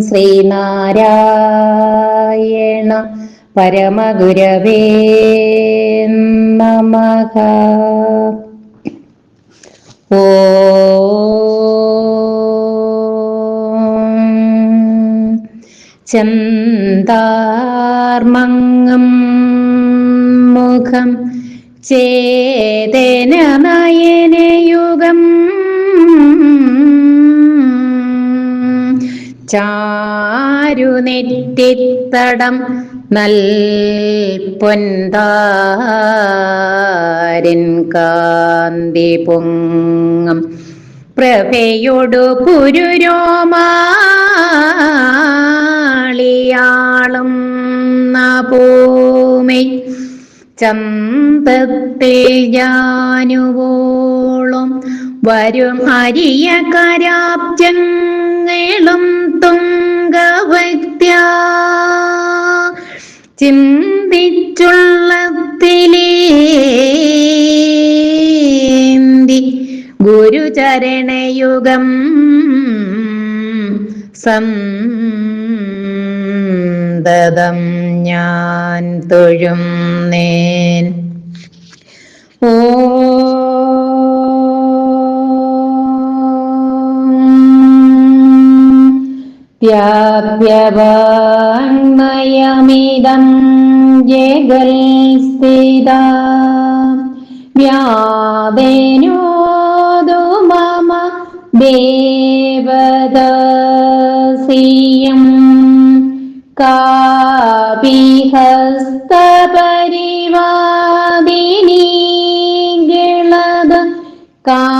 ശ്രീനാരായണ പരമഗുരവേ നമഃ. ഓ. ചന്താർമങ്ങം മുഖം ചേതന നയനയുഗം ചാരുനെറ്റിത്തടം നൽ പൊന്താരൻ കാന്തി പൊങ്ങം. പ്രഭയോടു പുരുരോമാളിയാളും നപൂമൈ ചന്തത്തിൽ ജാനുവോളം വരും അരിയ കരാബ്ജങ്ങളും തുങ്കവക്ത്യ ചിന്തിച്ചുള്ളത്തിലേന്തി ഗുരുചരണയുഗം സന്തതം ഞാൻ തൊഴും നേൻ. ഓ വ്യാപ്യവാങ്മയമിതം ജഗൽ സ്ഥിത വ്യാദേനോദു മമ ദേവദസീയം. കാപിഹസ്തപരിവാദിനീകളത കാകളിലയ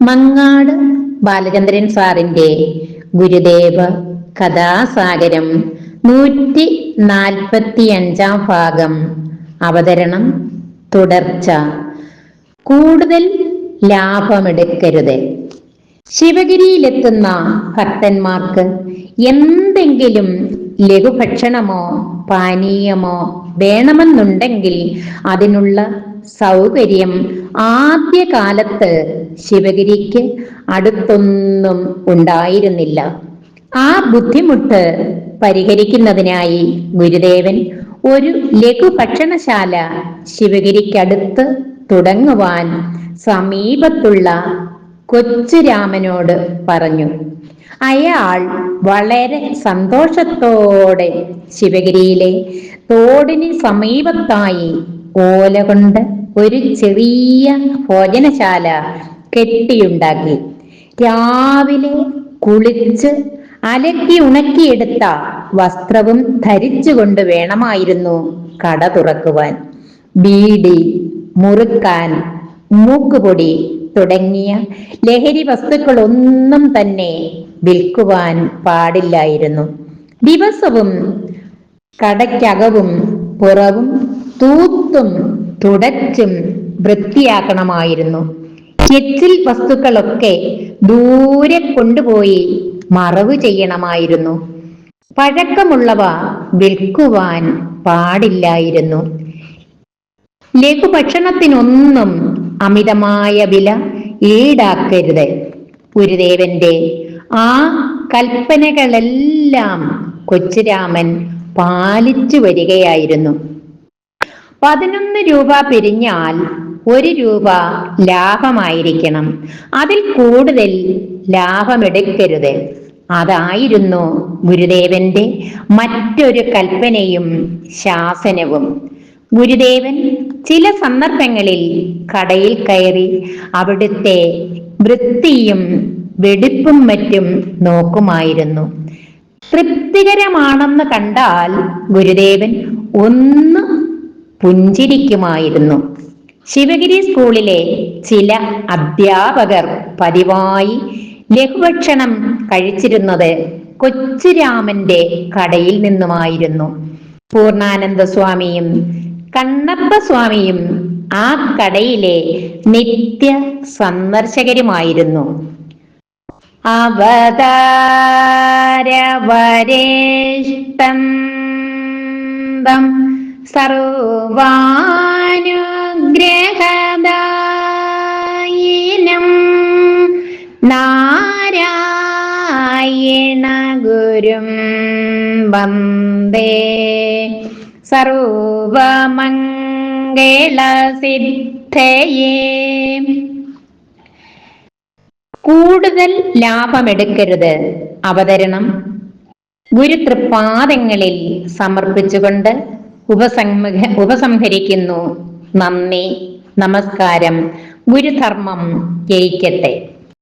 മങ്ങാട് ബാലചന്ദ്രൻ സാറിന്റെ ഗുരുദേവ കഥാസാഗരം നൂറ്റി നാൽപ്പത്തി അഞ്ചാം ഭാഗം. അവതരണം തുടർച്ച. കൂടുതൽ ലാഭമെടുക്കരുത്. ശിവഗിരിയിലെത്തുന്ന ഭക്തന്മാർക്ക് എന്തെങ്കിലും ലഘുഭക്ഷണമോ പാനീയമോ വേണമെന്നുണ്ടെങ്കിൽ അതിനുള്ള സൗകര്യം ആദ്യകാലത്ത് ശിവഗിരിക്ക് അടുത്തൊന്നും ഉണ്ടായിരുന്നില്ല. ആ ബുദ്ധിമുട്ട് പരിഹരിക്കുന്നതിനായി ഗുരുദേവൻ ഒരു ലഘു ഭക്ഷണശാല ശിവഗിരിക്കടുത്ത് തുടങ്ങുവാൻ സമീപത്തുള്ള കൊച്ചുരാമനോട് പറഞ്ഞു. അയാൾ വളരെ സന്തോഷത്തോടെ ശിവഗിരിയിലെ തോടിന് സമീപത്തായി ഓല കൊണ്ട് ഒരു ചെറിയ ഭോജനശാല കെട്ടിയുണ്ടാക്കി. രാവിലെ കുളിച്ച് അലക്കി ഉണക്കിയെടുത്ത വസ്ത്രവും ധരിച്ചുകൊണ്ട് വേണമായിരുന്നു കട തുറക്കുവാൻ. ബീഡി മുറുക്കാൻ മൂക്കുപൊടി തുടങ്ങിയ ലഹരി വസ്തുക്കളൊന്നും തന്നെ വിൽക്കുവാൻ പാടില്ലായിരുന്നു. ദിവസവും കടയ്ക്കകവും പുറവും തൂത്തും തുടച്ചും വൃത്തിയാക്കണമായിരുന്നു. എച്ചിൽ വസ്തുക്കളൊക്കെ ദൂരെ കൊണ്ടുപോയി മറവ് ചെയ്യണമായിരുന്നു. പഴക്കമുള്ളവ വിൽക്കുവാൻ പാടില്ലായിരുന്നു. ലഘുഭക്ഷണത്തിനൊന്നും അമിതമായ വില ഈടാക്കരുത്. ഗുരുദേവന്റെ ആ കൽപ്പനകളെല്ലാം കൊച്ചുരാമൻ പാലിച്ചു വരികയായിരുന്നു. പതിനൊന്ന് രൂപ പിരിഞ്ഞാൽ ഒരു രൂപ ലാഭമായിരിക്കണം. അതിൽ കൂടുതൽ ലാഭമെടുക്കരുത്. അതായിരുന്നു ഗുരുദേവന്റെ മറ്റൊരു കൽപ്പനയും ശാസനവും. ഗുരുദേവൻ ചില സന്ദർഭങ്ങളിൽ കടയിൽ കയറി അവിടുത്തെ വൃത്തിയും വെടിപ്പും മറ്റും നോക്കുമായിരുന്നു. തൃപ്തികരമാണെന്ന് കണ്ടാൽ ഗുരുദേവൻ ഒന്ന് പുഞ്ചിരിക്കുമായിരുന്നു. ശിവഗിരി സ്കൂളിലെ ചില അധ്യാപകർ പതിവായി ലഘുഭക്ഷണം കഴിച്ചിരുന്നത് കൊച്ചുരാമന്റെ കടയിൽ നിന്നുമായിരുന്നു. പൂർണാനന്ദ സ്വാമിയും കണ്ണപ്പ സ്വാമിയും ആ കടയിലെ നിത്യ സന്ദർശകരുമായിരുന്നു. അവതാരവരേഷ്ടം സർവാനുഗ്രഹദായിനം നാരായണ ഗുരും വന്ദേ. സർവമംഗളസിദ്ധയേ. കൂടുതൽ ലാഭമെടുക്കരുത്. അവതരണം ഗുരുതൃപാദങ്ങളിൽ സമർപ്പിച്ചുകൊണ്ട് ഉപസംഹ ഉപസംഹരിക്കുന്നു. നന്ദി. നമസ്കാരം. ഗുരുധർമ്മം ജയിക്കട്ടെ.